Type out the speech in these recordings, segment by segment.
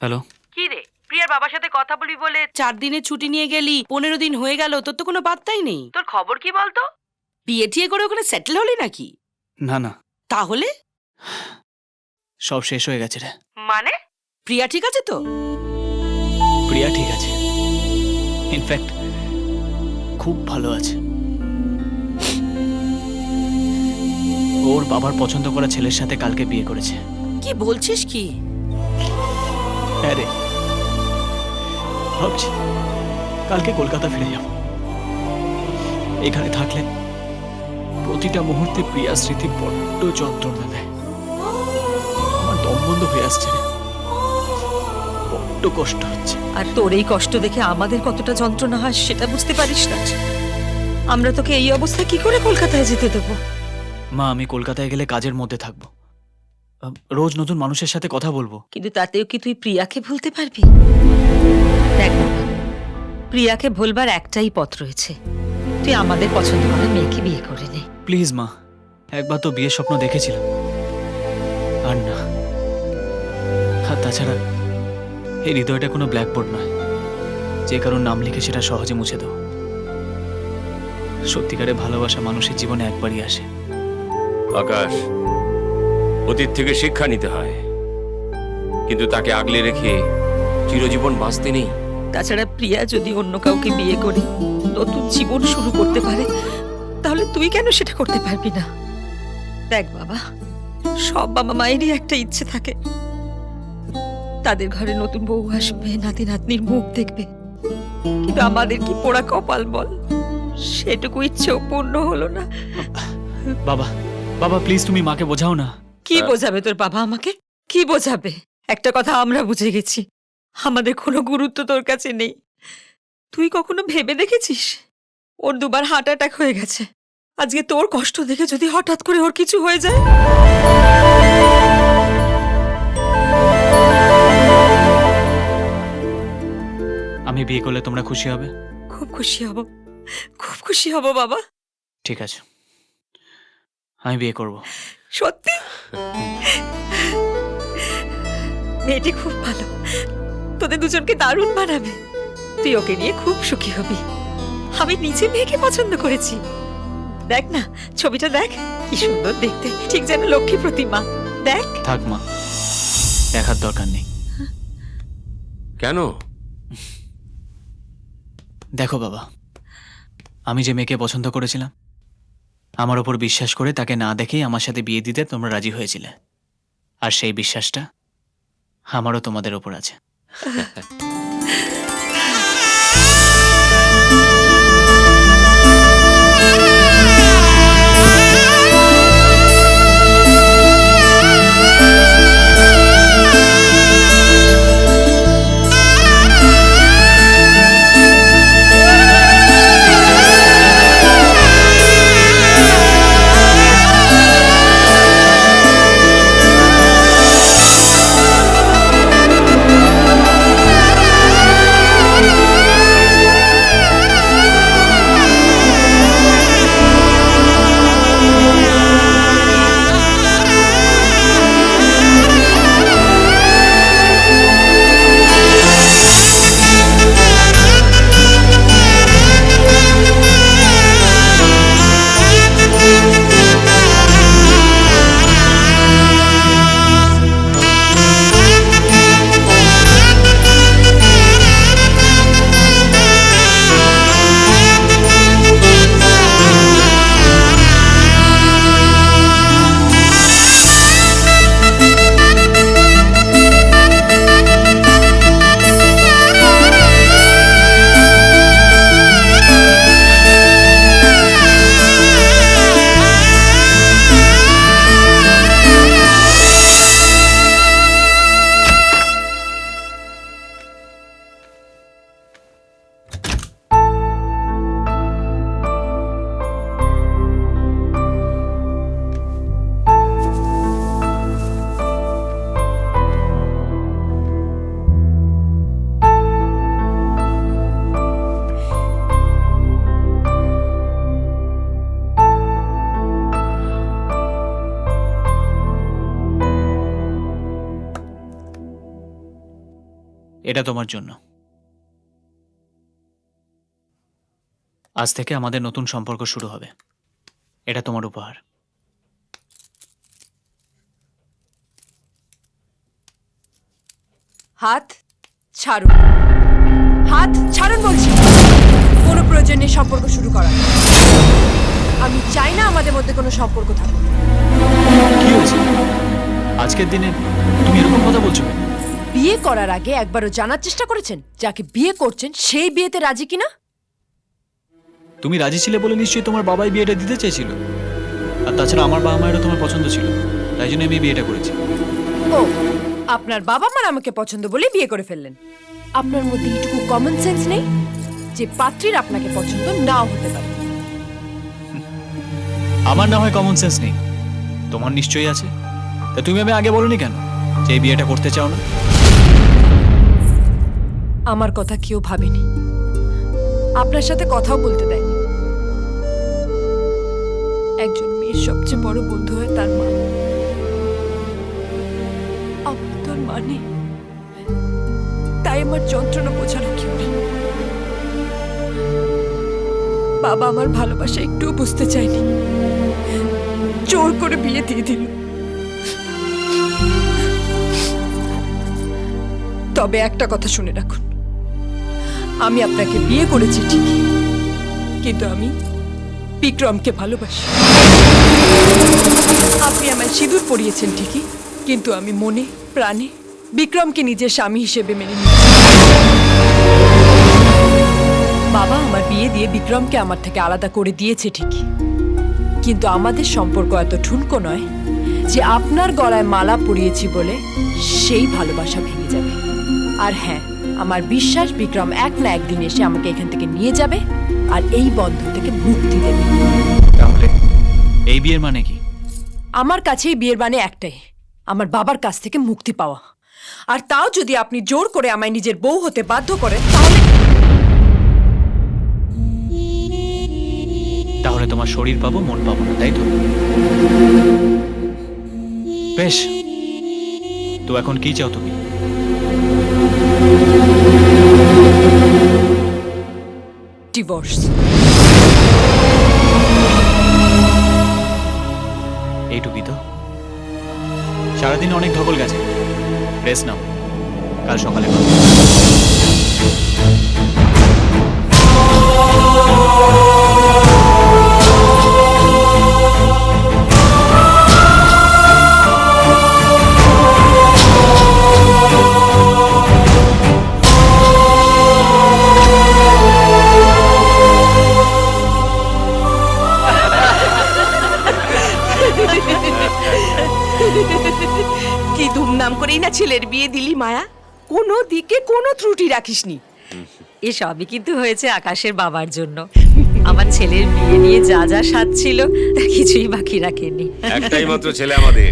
Hello. কি রে প্রিয়ার বাবার সাথে কথা বলি বলে চার দিনের ছুটি নিয়ে গেলি পনেরো দিন হয়ে গেল তোর তো কোনো বার্তাই নেই। তোর খবর কি বলতো? বিয়ে টিয়ে করে ওখানে সেটেল হলি নাকি? না না। তাহলে? সব শেষ হয়ে গেছে রে। মানে? প্রিয়া ঠিক আছে তো? প্রিয়া ঠিক আছে। ইনফ্যাক্ট খুব ভালো আছে। ওর বাবার পছন্দ করা ছেলের সাথে কালকে বিয়ে করেছে। কি বলছিস কি? হ্যাঁ রে। ভাবছি কালকে কলকাতা ফিরে যাব। এখানে থাকলে প্রতিটা মুহূর্তে প্রিয়া স্মৃতি বড্ড যন্ত্রণা দেয়। আমার দম বন্ধ হয়ে আসছে রে। বড্ড কষ্ট হচ্ছে। আর তোর এই কষ্ট দেখে আমাদের কতটা যন্ত্রণা হয় সেটা বুঝতে পারিস না। আমরা তোকে এই অবস্থায় কি করে কলকাতায় যেতে দেবো? মা আমি কলকাতায় গেলে কাজের মধ্যে থাকব। রোজ নতুন মানুষের সাথে কথা বলব। কিন্তু তাতেও কি তুই প্রিয়াকে ভুলতে পারবি? দেখ প্রিয়াকে ভুলবার একটাই পথ রয়েছে। তুই আমাদের পছন্দ করা মেয়েকে বিয়ে করে নে। প্লিজ মা একবার তো বিয়ের স্বপ্ন দেখেছিলাম। আর না। আর তাছাড়া এই হৃদয়টা কোনো ব্ল্যাকবোর্ড নয়। যে কারোর নাম লিখে সেটা সহজে মুছে দাও। সত্যিকারে ভালোবাসা মানুষের জীবনে একবারই আসে। আকাশ। অতীত থেকে শিক্ষা নিতে হয়। কিন্তু তাকে আগলে রেখে চিরজীবন বাঁচতে নেই। তাছাড়া প্রিয়া যদি অন্য কাউকে বিয়ে করে নতুন জীবন শুরু করতে পারে তাহলে তুই কেন সেটা করতে পারবি না? দেখ বাবা সব বাবা মায়েরই একটা ইচ্ছে থাকে। তাদের ঘরে নতুন বউ আসবে নাতি নাতনির মুখ দেখবে। কিন্তু আমাদের কি পোড়া কপাল বল? সেটুকু ইচ্ছেও পূর্ণ হলো না। বাবা বাবা প্লিজ তুমি মাকে বোঝাও না। কি বোঝাবে তোর বাবা আমাকে? কি বোঝাবে? একটা কথা আমরা বুঝে গেছি। আমাদের কোনো গুরুত্ব তোর কাছে নেই। তুই কখনো ভেবে দেখেছিস? ওর দুবার হার্ট অ্যাটাক হয়ে গেছে। আজকে তোর কষ্ট দেখে যদি হঠাৎ করে ওর কিছু হয়ে যায়? আমি বিয়ে করলে তোমরা খুশি হবে? খুব খুশি হব। খুব খুশি হব বাবা। ঠিক আছে। আমি বিয়ে করব। সত্যি? মেয়েটি খুব ভালো। তোদের দুজনকে দারুণ মানাবে। তুই ওকে নিয়ে খুব সুখী হবি। আমি নিজে মেয়েকে পছন্দ করেছি। দেখ না ছবিটা দেখ। কি সুন্দর দেখতে। ঠিক যেন লক্ষ্মী প্রতিমা। দেখ। থাক মা দেখার দরকার নেই। কেন? দেখো বাবা আমি যে মেয়েকে পছন্দ করেছিলাম আমার ওপর বিশ্বাস করে তাকে না দেখেই আমার সাথে বিয়ে দিতে তোমরা রাজি হয়েছিলে। আর সেই বিশ্বাসটা আমারও তোমাদের ওপর আছে। এটা তোমার জন্য। আজ থেকে আমাদের নতুন সম্পর্ক শুরু হবে। এটা তোমার উপহার। হাত ছাড়ুন। হাত ছাড়ুন বলছি। কোনো প্রয়োজন নেই সম্পর্ক শুরু করা আমি চাই না আমাদের মধ্যে কোনো সম্পর্ক থাকুক। কি হয়েছে? আজকের দিনে তুমি এরকম কথা বলছো কেন? বিয়ে করার আগে একবারও জানার চেষ্টা করেছেন? যাকে বিয়ে করছেন সেই বিয়েতে রাজি কিনা? তুমি রাজি ছিলে বলে নিশ্চয়ই তোমার বাবাই বিয়েটা দিতে চেয়েছিল। আর তাছাড়া আমার বাবা মায়েরও তোমার পছন্দ ছিল। তাই জন্য আমি বিয়েটা করেছি। ও আপনার বাবা মার আমাকে পছন্দ বলে বিয়ে করে ফেললেন। আপনার মধ্যে এইটুকু কমন সেন্স নেই? যে পাত্রীর আপনাকে পছন্দ নাও হতে পারে। আমার না হয় কমন সেন্স নেই। তোমার নিশ্চয়ই আছে। তা তুমি আমি আগে বলনি কেন? যে এই বিয়েটা করতে চাও না? আমার কথা কেউ ভাবেনি। আপনার সাথে কথাও বলতে দেয়নি। একজন মেয়ের সবচেয়ে বড় বন্ধু হয় তার মা। তোর মা নেই। তাই আমার যন্ত্রণা বোঝানো কেউ নেই বাবা আমার ভালোবাসা একটুও বুঝতে চায়নি। জোর করে বিয়ে দিয়ে দিল। তবে একটা কথা শুনে রাখুন। আমি আপনাকে বিয়ে করেছি ঠিকই কিন্তু আমি বিক্রমকে ভালোবাসি। আপনি আমায় সিঁদুর পরিয়েছেন ঠিকই, কিন্তু আমি মনে, প্রাণে বিক্রমকে নিজের স্বামী হিসেবে মেনে নিয়েছি। বাবা আমার বিয়ে দিয়ে বিক্রমকে আমার থেকে আলাদা করে দিয়েছে ঠিকই। কিন্তু আমাদের সম্পর্ক এত ঠুনকো নয় যে আপনার গলায় মালা পরিয়েছি বলে সেই ভালোবাসা ভেঙে যাবে। আর হ্যাঁ আমার বিশ্বাস বিক্রম এক না একদিন এসে আমাকে এখান থেকে নিয়ে যাবে আর এই বন্ধন থেকে মুক্তি দেবে। তাহলে এই বিয়ের মানে কি? আমার কাছেই বিয়ের মানে একটাই আমার বাবার কাছ থেকে মুক্তি পাওয়া। আর তাও যদি আপনি জোর করে আমায় নিজের বউ হতে বাধ্য করেন তাহলে তাহলে তোমার শরীর পাবো মন পাবো না তাই তো? বেশ। তো এখন কি চাও তুমি? ডিভোর্স এইটুকুই তো। সারাদিন অনেক ধকল গেছে। রেস নাও। কাল সকালে। মায়া কোনো দিকে কোনো ত্রুটি রাখিসনি। এ সবই কিন্তু হয়েছে আকাশের বাবার জন্য। আমার ছেলের বিয়ে নিয়ে যা যা স্বাদ ছিল তা কিছুই বাকি রাখেনি একটাই মাত্র ছেলে আমাদের।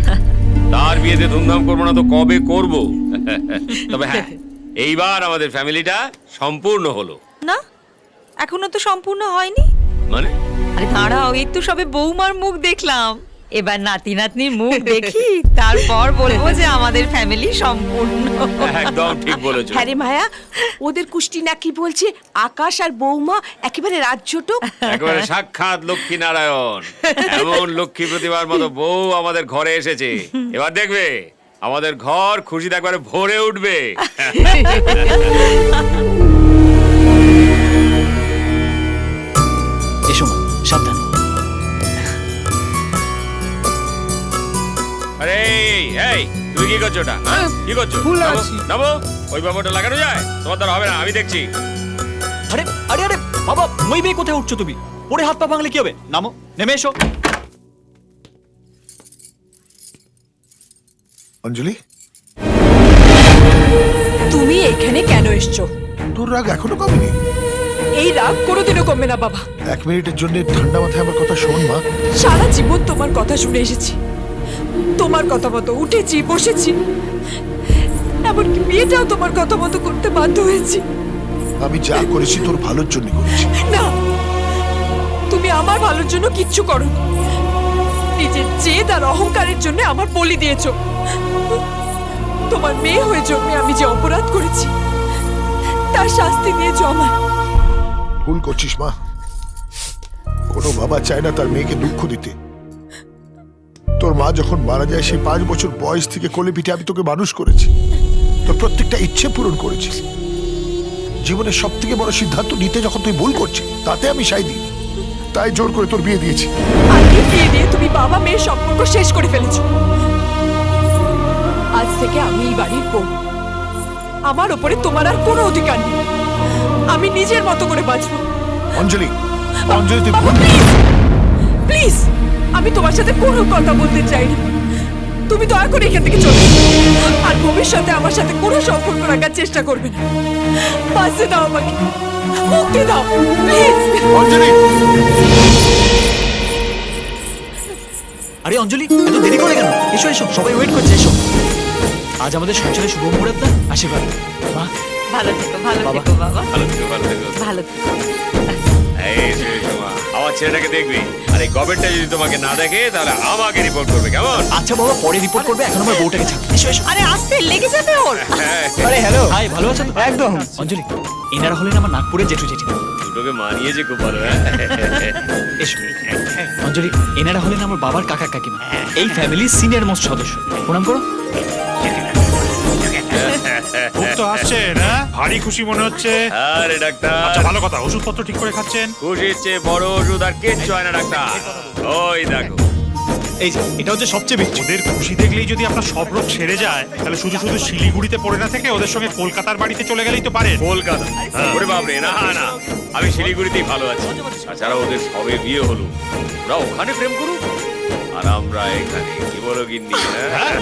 তার বিয়েতে ধুমধাম করব না তো কবে করব? তবে হ্যাঁ এইবার আমাদের ফ্যামিলিটা সম্পূর্ণ হলো। না এখনও তো সম্পূর্ণ হয়নি। মানে? আরে দাঁড়াও এই তো সবে বৌমার মুখ দেখলাম। এবার নাতি নাতনির মুখ দেখি তারপর বলব যে আমাদের ফ্যামিলি সম্পূর্ণ। একদম ঠিক বলেছ। হ্যাঁ রে মায়া ওদের কুষ্টি নাকি বলছে? আকাশ আর বৌমা একেবারে রাজ্যটো একেবারে সাক্ষাৎ লক্ষ্মী নারায়ণ এমন লক্ষ্মী প্রতিমার মতো বউ আমাদের ঘরে এসেছে। এবার দেখবে আমাদের ঘর খুশিতে একবারে ভরে উঠবে। আরে এই, এই তুই কি করছ ওটা? হ্যাঁ? কি করছ? ফুল আছি। নামো ওই বাবাটা লাগানো যায়? তোমার দ্বারা হবে না আমি দেখছি। আরে আরে আরে বাবা মই মেয়ে কোথায় উঠছো তুমি? পরে হাত পা ভাঙলে কি হবে? নামো নেমে এসো। অঞ্জলি? তুমি এখানে কেন এসছো? তোর রাগ এখনও কমেনি? এই রাগ কোনোদিনও কমবে না বাবা। এক মিনিটের জন্য ঠান্ডা মাথায় আমার কথা শোন মা। সারা জীবন তোমার কথা শুনে এসেছি। তোমার কথা মতো উঠেছি বসেছি। এমনকি বিয়েটাও তোমার কথা মতো করতে বাধ্য হয়েছি। আমি যা করেছি তোর ভালোর জন্য করেছি। না তুমি আমার ভালোর জন্য কিচ্ছু করো নিজের জেদ আর অহংকারের জন্য আমার বলি দিয়েছ। তোমার মেয়ে হয়ে জন্মে আমি যে অপরাধ করেছি তার শাস্তি দিয়েছ আমায়। ভুল করছিস মা। কোনো বাবা চায় না তার মেয়েকে দুঃখ দিতে। তোর মা যখন মারা যায় সেই পাঁচ বছর বয়স থেকে কোলে পিঠে আমি তোকে মানুষ করেছি। তোর প্রত্যেকটা ইচ্ছে পূরণ করেছি। জীবনের সব থেকে বড় সিদ্ধান্ত নিতে যখন তুই ভুল করছিস তাতে আমি সাই দিই। তাই জোর করে তোর বিয়ে দিয়েছি। আগে বিয়ে দিয়ে তুমি বাবা মেয়ের সম্পর্ক শেষ করে ফেলেছো। আজ থেকে আমি এই বাড়ির বউ। আমার ওপরে তোমার আর কোনো অধিকার নেই। আমি নিজের মতো করে বাঁচবো। অঞ্জলি অঞ্জলি তুই প্লিজ প্লিজ আমি তোমার সাথে কোনো কথা বলতে চাই না তুমি দয়া করে এখান থেকে চলে। আর ভবিষ্যতে আমার সাথে কোনো সম্পর্ক রাখার চেষ্টা করবে না। বাঁচতে দাও আমাকে। মুক্তি দাও। প্লিজ অঞ্জলি! আরে অঞ্জলি এত দেরি করে কেন? এসো এসো। সবাই ওয়েট করছে এসো। আজ আমাদের সংসারে শুভ মুহূর্ত না আশীর্বাদ। মা। ভালো থেকো ভালো বাবা। থেকো বাবা। ভালো থেকো ভালো থেকো। ভালো থেকো। এই যে তোমা, আমার ছেলেটাকে দেখবি। আর এই গভর্নমেন্টটা যদি তোমাকে না দেখে তাহলে আমাকে রিপোর্ট করবে কেমন? আচ্ছা বাবা পরে রিপোর্ট করবে এখন আমার বউটাকে ছাড়। এসো এসো। আরে আসতে লেগে যাবে ওর। হ্যাঁ, আরে হ্যালো হাই ভালো আছো তো একদম। অঞ্জলি এনারা হলেন আমার নাগপুরের জেঠু জেঠি। দুটোকে মানিয়েছে খুব ভালো হ্যাঁ? এসো। অঞ্জলি এনারা হলেন আমার বাবার কাকা কাকিমা। এই ফ্যামিলির সিনিয়র মোস্ট সদস্য। প্রণাম করো। ভারী খুশি মনে হচ্ছে। আরে ডাক্তার। আচ্ছা ভালো কথা ওষুধপত্র ঠিক করে খাচ্ছেন? খুশির চেয়ে বড় ওষুধ আর কিচ্ছু হয় না ডাক্তার। ওই দেখো। এই যে এটা হচ্ছে সবচেয়ে বেশি। ওদের খুশি দেখলেই যদি আপনার সব রোগ সেরে যায় তাহলে শুধু শুধু শিলিগুড়িতে পড়ে না থেকে ওদের সঙ্গে কলকাতার বাড়িতে চলে গেলেই তো পারে কলকাতা। ওরে বাপরে না না আমি শিলিগুড়িতেই ভালো আছি। তাছাড়া ওদের সবে বিয়ে হলো। ওরা ওখানে প্রেম করুক। আমরা এখানে। কি বলো গিন্নি? হ্যাঁ?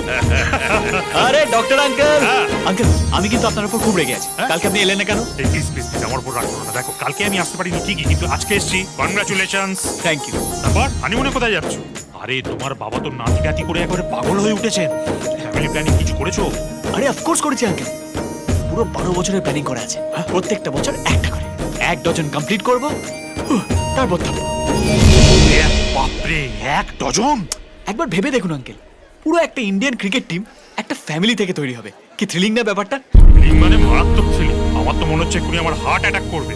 আরে ডক্টর আঙ্কেল! হ্যাঁ। আঙ্কেল আমি কিন্তু আপনার উপর খুব রেগে আছি। হ্যাঁ? কালকে আপনি এলেন না কেন? প্লিজ প্লিজ প্লিজ আমার উপর রাগ করো না। দেখো কালকে আমি আসতে পারিনি ঠিকই কিন্তু আজকে এসেছি। কনগ্রাচুলেশনস থ্যাংক ইউ তারপর হানিমুনে কোথায় যাচ্ছ? আরে তোমার বাবা তো নাতি নাতি করে একবারে পাগল হয়ে উঠেছেন। ফ্যামিলি প্ল্যানিং কিছু করেছ? আরে অফকোর্স করেছি আঙ্কেল পুরো বারো বছরের প্ল্যানিং করা আছে। প্রত্যেকটা বছর একটা করে। এক ডজন কমপ্লিট করব। তারপর এক বাপরে এক ডজন? একবার ভেবে দেখুন আঙ্কেল। পুরো একটা ইন্ডিয়ান ক্রিকেট টিম একটা ফ্যামিলি থেকে তৈরি হবে। কি থ্রিলিং না ব্যাপারটা? রিং মানে মারাত্মক ছিল আমার তো মনে হচ্ছে এক্ষুনি আমার হার্ট অ্যাটাক করবে।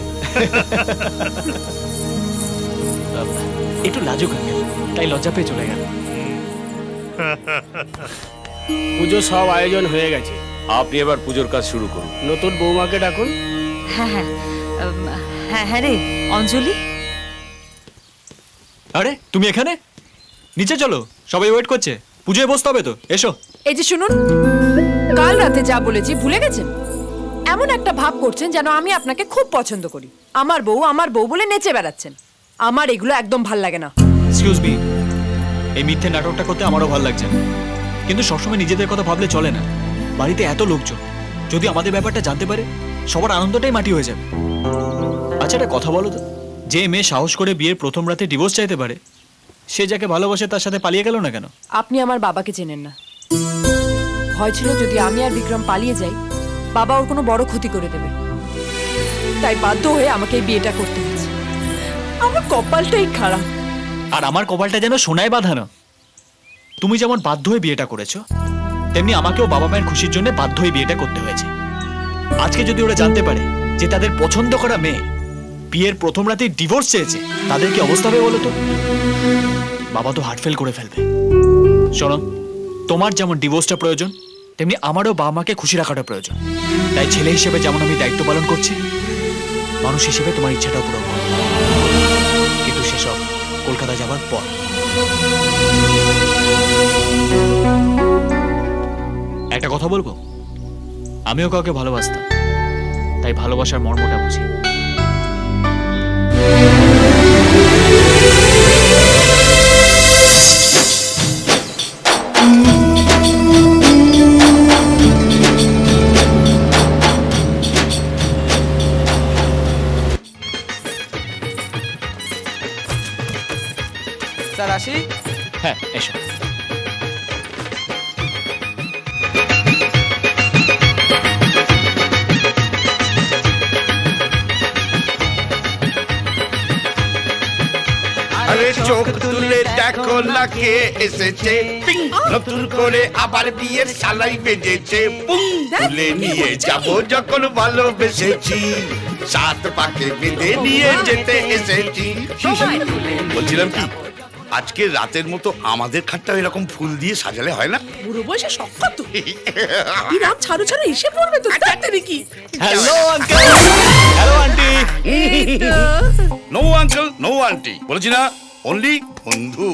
একটু লাজুক আঙ্কেল। তাই লজ্জা পেয়ে চলে গেল। পুজো সব আয়োজন হয়ে গেছে। আপনি এবার পুজোর কাজ শুরু করুন। নতুন বৌমাকে ডাকুন। হ্যাঁ হ্যাঁ। হ্যাঁ হ্যাঁ রে অঞ্জলি। আরে তুমি এখানে? নিচে চলো সবাই ওয়েট করছে। পুজোয় বসতে হবে তো এসো। এই যে শুনুন কাল রাতে যা বলেছি ভুলে গেছেন? এমন একটা ভাব করছেন যেন আমি আপনাকে খুব পছন্দ করি। আমার বউ আমার বউ বলে নেচে বেড়াচ্ছেন। আমার এগুলো একদম ভালো লাগে না। এক্সকিউজ মি এই মিথ্যে নাটকটা করতে আমারও ভালো লাগছে না। কিন্তু সবসময় নিজেদের কথা ভাবলে চলে না। বাড়িতে এত লোকজন যদি আমাদের ব্যাপারটা জানতে পারে সবার আনন্দটাই মাটি হয়ে যাবে। আচ্ছা একটা কথা বলো তো। যে মেয়ে সাহস করে বিয়ের প্রথম রাতে ডিভোর্স চাইতে পারে সে যাকে ভালোবাসে তার সাথে পালিয়ে গেল না কেন? আপনি আমার বাবাকে চেনেন না। ভয় ছিল যদি আমি আর বিক্রম পালিয়ে যাই বাবা ওর কোনো বড় ক্ষতি করে দেবে। তাই বাধ্য হয়ে আমাকে এই বিয়েটা করতে হয়েছে। আমার কপালটাই খারাপ। আর আমার কপালটা যেন সোনায় বাঁধানো। তুমি যেমন বাধ্য হয়ে বিয়েটা করেছ তেমনি আমাকেও বাবা মায়ের খুশির জন্য বাধ্য হয়ে বিয়েটা করতে হয়েছে। আজকে যদি ওরা জানতে পারে যে তাদের পছন্দ করা মেয়ে বিয়ের প্রথম রাতেই ডিভোর্স চেয়েছে। তাদের কি অবস্থা হবে বলো তো? বাবা তো হার্ট ফেল করে ফেলবে। শোনো, তোমার যেমন ডিভোর্সটা প্রয়োজন, তেমনি আমারও বাবা মাকে খুশি রাখাটা প্রয়োজন। তাই ছেলে হিসেবে যেমন আমি দায়িত্ব পালন করছি, মানুষ হিসেবে তোমার ইচ্ছাটাও পূরণ করব কিন্তু সেসব কলকাতা যাবার পর। একটা কথা বলব? আমিও কাউকে ভালোবাসতাম, তাই ভালোবাসার মর্মটা বুঝি। হ্যাঁ এসো। আরে চোখ তুলে দেখো না কে এসেছে। নতুন করে আবার বিয়ের সালাই বেজেছে তুলে নিয়ে যাব যখন ভালোবেসেছি। সাত পাকে বেঁধে নিয়ে যেতে এসেছি। বলছিলাম কি? আজকে রাতের মতো আমাদের খাটটা এরকম ফুল দিয়ে সাজালে হয় না? বুড়ো বয়সে শখ কত রাত ছাড়ো ছাড়ো এসে পড়বে তো তাড়াতাড়ি কি? Hello uncle hello aunty no uncle no aunty বলেছি না অনলি বন্ধু।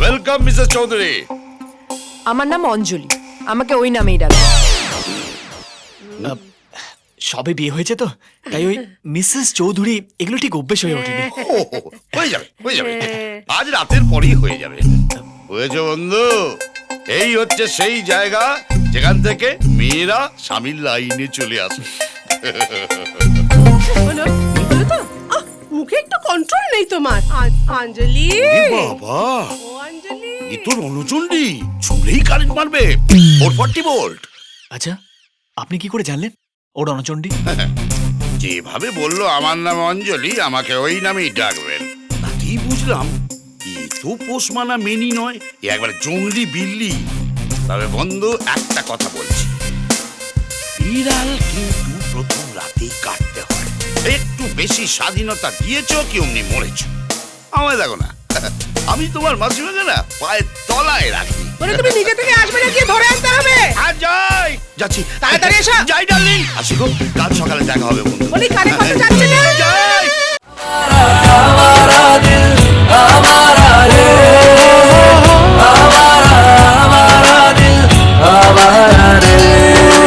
ওয়েলকাম মিসেস চৌধুরী আমার নাম অঞ্জলি। আমাকে ওই নামেই ডাকো। সবে বিয়ে হয়েছে তো তাই ওই মিসেস চৌধুরী এগুলো ঠিক অভ্যেস হয়ে ওঠেনি। ও, হয়ে যাবে হয়ে যাবে। আজ রাতের পরেই হয়ে যাবে। হয়েছে বন্ধু এই হচ্ছে সেই জায়গা যেখান থেকে মেয়েরা স্বামীর লাইনে চলে আসে। হলো হলো তো? আহ, মুখে একটু কন্ট্রোল নেই তোমার। আ- অঞ্জলি বাবা ও অঞ্জলি এ তো রণচণ্ডী ছুঁড়েই কারেন্ট মারবে। ফোর ফর্টি ভোল্ট আচ্ছা আপনি কি করে জানলেন? ও রণচণ্ডী যেভাবে বলল আমার নাম অঞ্জলি আমাকে ওই নামেই ডাকবেন। তাতেই বুঝলাম। এ তো পোষ মানা মেনি নয় এ একবার জঙ্গলি বিল্লি। তবে বন্ধু একটা কথা বলছি। বিড়াল কিন্তু প্রথম রাতেই কাটতে হয়। একটু বেশি স্বাধীনতা দিয়েছ কি অমনি মরেছ? আমায় দেখো না। আমি তোমার মাসিমাকে না পায়ের তলায় রাখি। ওরে তুমি নিজে থেকে আসবে না গিয়ে ধরে আনতে হবে। আর যাই যাচ্ছি। তাড়াতাড়ি এসো। জয় ডার্লিং! আসি গো কাল সকালে দেখা হবে বন্ধু। বলি কানে কথা হ্যাঁ। যাচ্ছে না। জয়! আমারা দিল আমারা রে।